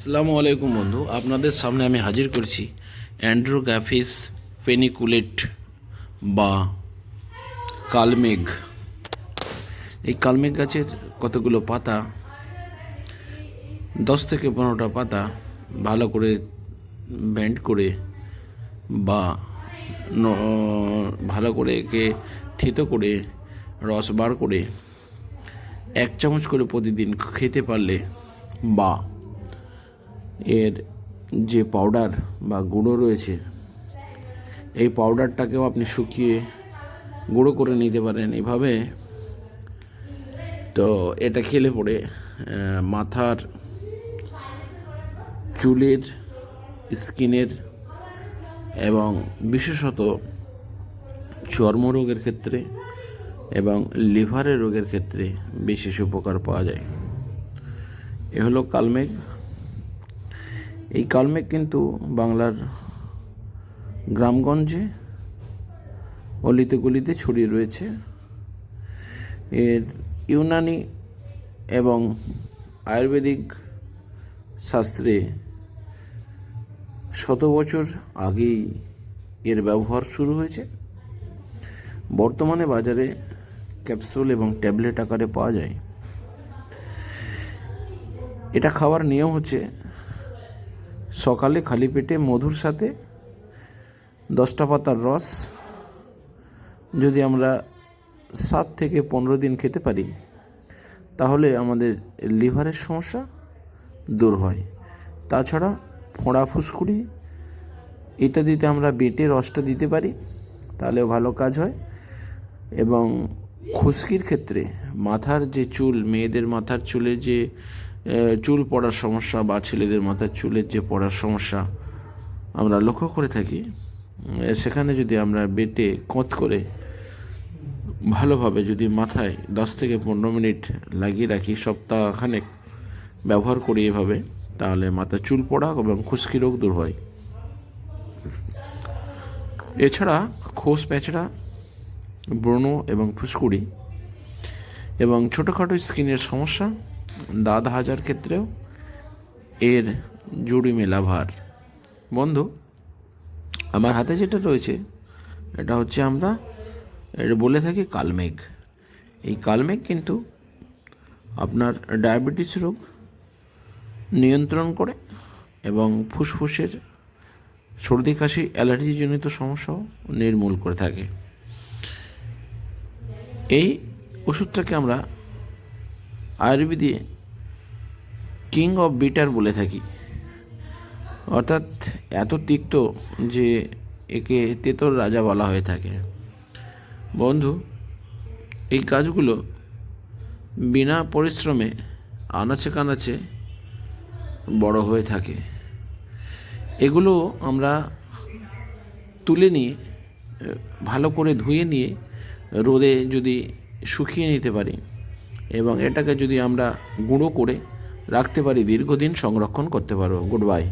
আসসালামু আলাইকুম বন্ধু, আপনাদের সামনে আমি হাজির করছি অ্যান্ড্রোগ্যাফিস পেনিকুলেট বা কালমেঘ। এই কালমেঘ গাছের কতগুলো পাতা? দশ থেকে পনেরোটা পাতা ভালো করে ব্যান্ড করে বা ভালো করে একে থেতো করে, রস বার করে এক চামচ করে প্রতিদিন খেতে পারলে বা এর যে পাউডার বা গুঁড়ো রয়েছে এই পাউডারটাকেও আপনি শুকিয়ে গুঁড়ো করে নিতে পারেন এভাবে। তো এটা খেলে আহ, মাথার চুলের স্কিনের এবং বিশেষত চর্মরোগের ক্ষেত্রে এবং লিভারের রোগের ক্ষেত্রে বিশেষ উপকার পাওয়া যায়। এ হলো কালমেঘ। এই কালমেঘ কিন্তু বাংলার গ্রামগঞ্জে অলিতে গলিতে ছড়িয়ে রয়েছে। এর ইউনানি এবং আয়ুর্বেদিক শাস্ত্রে শত বছর আগেই এর ব্যবহার শুরু হয়েছে। বর্তমানে বাজারে ক্যাপসুল এবং ট্যাবলেট আকারে পাওয়া যায়। এটা খাওয়ার নিয়ম হচ্ছে সকালে খালি পেটে মধুর সাথে দশটা পাতার রস যদি আমরা সাত থেকে পনেরো দিন খেতে পারি, তাহলে আমাদের লিভারের সমস্যা দূর হয়। তাছাড়া ফোঁড়া ফুসকুড়ি ইত্যাদিতে আমরা বেটে রসটা দিতে পারি, তাহলেও ভালো কাজ হয়। এবং খুশকির ক্ষেত্রে মাথার যে চুল, মেয়েদের মাথার চুলের যে চুল পড়ার সমস্যা বা ছেলেদের মাথার চুলের যে পড়ার সমস্যা আমরা লক্ষ্য করে থাকি সেখানে যদি আমরা বেটে কোঁত করে ভালোভাবে যদি মাথায় দশ থেকে পনেরো মিনিট লাগিয়ে রাখি, সপ্তাহখানেক ব্যবহার করি এভাবে, তাহলে মাথা চুল পড়া এবং খুশকি রোগ দূর হয়। এছাড়া খোস প্যাঁচড়া, ব্রণ এবং ফুসকুড়ি এবং ছোটোখাটো স্কিনের সমস্যা দাঁত হাজার ক্ষেত্রেও এর জুড়ি মেলা ভার। বন্ধু, আমার হাতে যেটা রয়েছে, এটা হচ্ছে আমরা, এটা বলে থাকি কালমেঘ। এই কালমেঘ কিন্তু আপনার ডায়াবেটিস রোগ নিয়ন্ত্রণ করে এবং ফুসফুসের সর্দি কাশি, অ্যালার্জিজনিত সমস্যাও নির্মূল করে থাকে। এই ওষুধটাকে আমরা আয়ুর্বেদে কিং অফ বিটার বলে থাকি। অর্থাৎ এত তিক্ত যে একে তেতর রাজা বলা হয়ে থাকে। বন্ধু, এই কাজগুলো বিনা পরিশ্রমে আনাচে কানাচে বড় হয়ে থাকে। এগুলো আমরা তুলে নিয়ে, ভালো করে ধুয়ে নিয়ে রোদে যদি শুকিয়ে নিতে পারি এবং এটাকে যদি আমরা গুঁড়ো করে রাখতে পারি দীর্ঘদিন সংরক্ষণ করতে পারো। Good bye